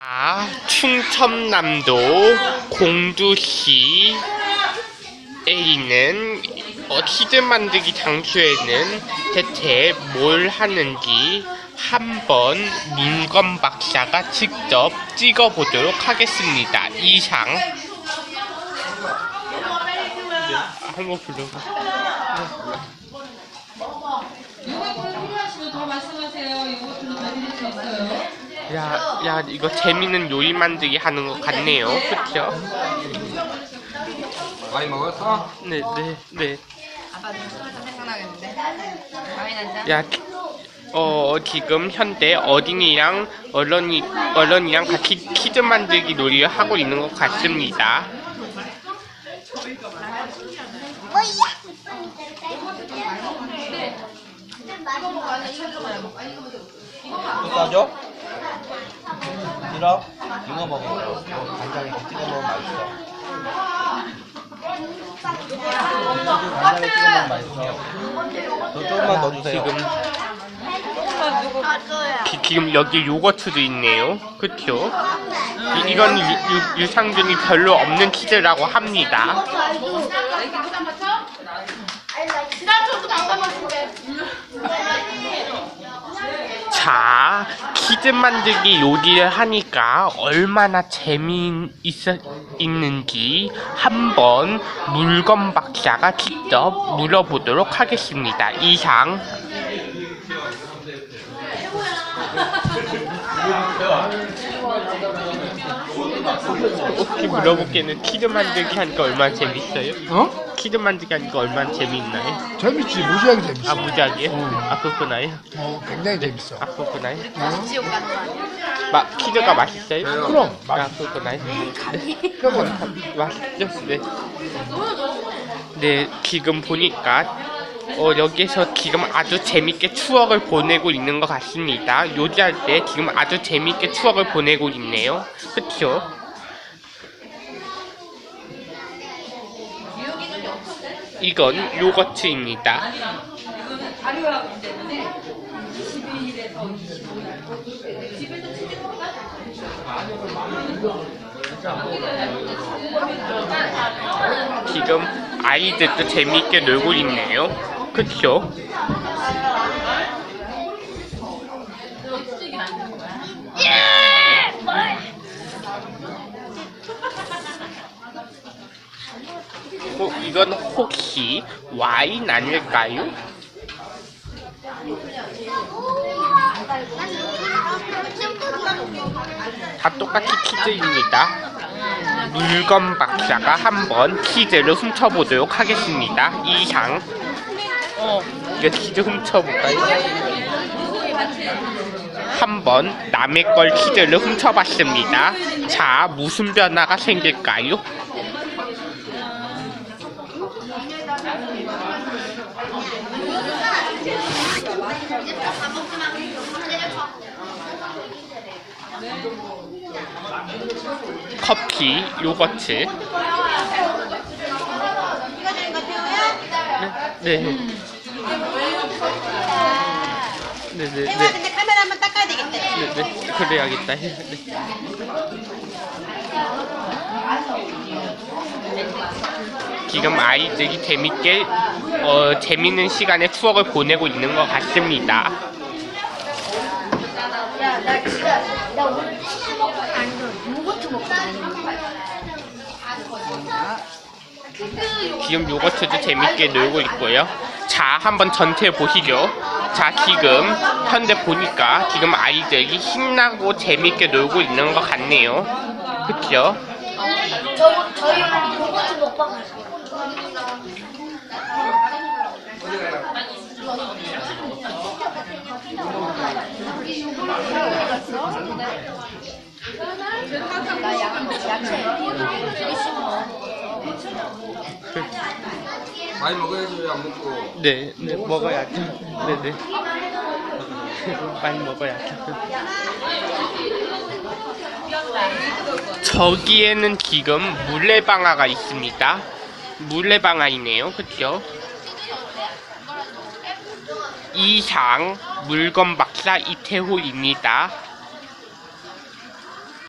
아, 충청남도 공주시에 있는 어, 치즈 만들기 장소에는 대체 뭘 하는지 한번 문건 박사가 직접 찍어보도록 하겠습니다. 이상 한번 불러봐. 이거 필요하시면 더 말씀하세요. 이것도 더 드릴 수 있어요. 야, 야, 이거 재밌는 요리 만들기 하는 것 같네요. 그쵸? 많이 먹었어? 네, 네, 네. 좀 생각나겠는데? 야, 어, 지금 현재 어린이랑 어른이, 어른이랑 같이 키즈 만들기 놀이를 하고 있는 것 같습니다. 또 싸줘? 싫어? 이거 먹어. 이거 간장에 찍어 먹으면 맛있어. 간장에 찍어 먹으면 맛있어. 더 조금만 더 주세요. 지금, 기- 지금 여기 요거트도 있네요. 그쵸? 이, 이건 유, 유, 유산균이 별로 없는 치즈라고 합니다. 자, 키즈 만들기 요리를 하니까 얼마나 재미있는지 한번 물건 박사가 직접 물어보도록 하겠습니다. 이상. 혹시 물어볼게는 키즈 만들기 하니까 얼마나 재밌어요? 어? 키즈 만들기 하니까 얼마나 재미있나요? 재밌지 무지하게 재밌어. 아, 무지하게? 아, 그렇구나요? 어, 굉장히 재밌어. 아, 그렇구나요? 지옥 가는 거 아니야? 마, 키즈가 맛있어요? 그럼 아, 맛. 그렇구나요? 그러면 맛있죠? 네. 네, 지금 보니까 어, 여기서 지금 아주 재밌게 추억을 보내고 있는 것 같습니다. 요리할 때 지금 아주 재밌게 추억을 보내고 있네요. 그쵸? 이건 요거트입니다. 발효하기 때문에 22일에서 25일. 집에서 치즈 지금 아이들도 재밌게 놀고 있네요. 그쵸? 어, 이건 혹시 와인 아닐까요? 다 똑같이 키즈입니다. 물건 박사가 한번 키즈를 훔쳐보도록 하겠습니다. 이상. 어, 이거 키즈 훔쳐볼까요? 한번 남의 걸 키즈를 훔쳐봤습니다. 자, 무슨 변화가 생길까요? 커피, 요거트. 네. 네. 네, 네, 네. 근데 카메라 한번 닦아야 되겠다. 네, 네. 그래야겠다. 네. 지금 아이들이 재밌게 어, 재밌는 시간에 추억을 보내고 있는 것 같습니다. 야, 나 지금 나 오늘 치 지금 요거트도 재밌게 놀고 있고요. 자, 한번 전체 보시죠. 자, 지금 현재 보니까 지금 아이들이 신나고 재밌게 놀고 있는 것 같네요. 그쵸? 저 저희 요거트 먹방 할 거예요. 야채 많이 먹어야지 왜 안 먹고. 네, 네, 먹어야죠. 네, 네. 많이 먹어야죠. 저기에는 지금 물레방아가 있습니다. 물레방아이네요. 그쵸? 이상 물건 박사 이태호입니다.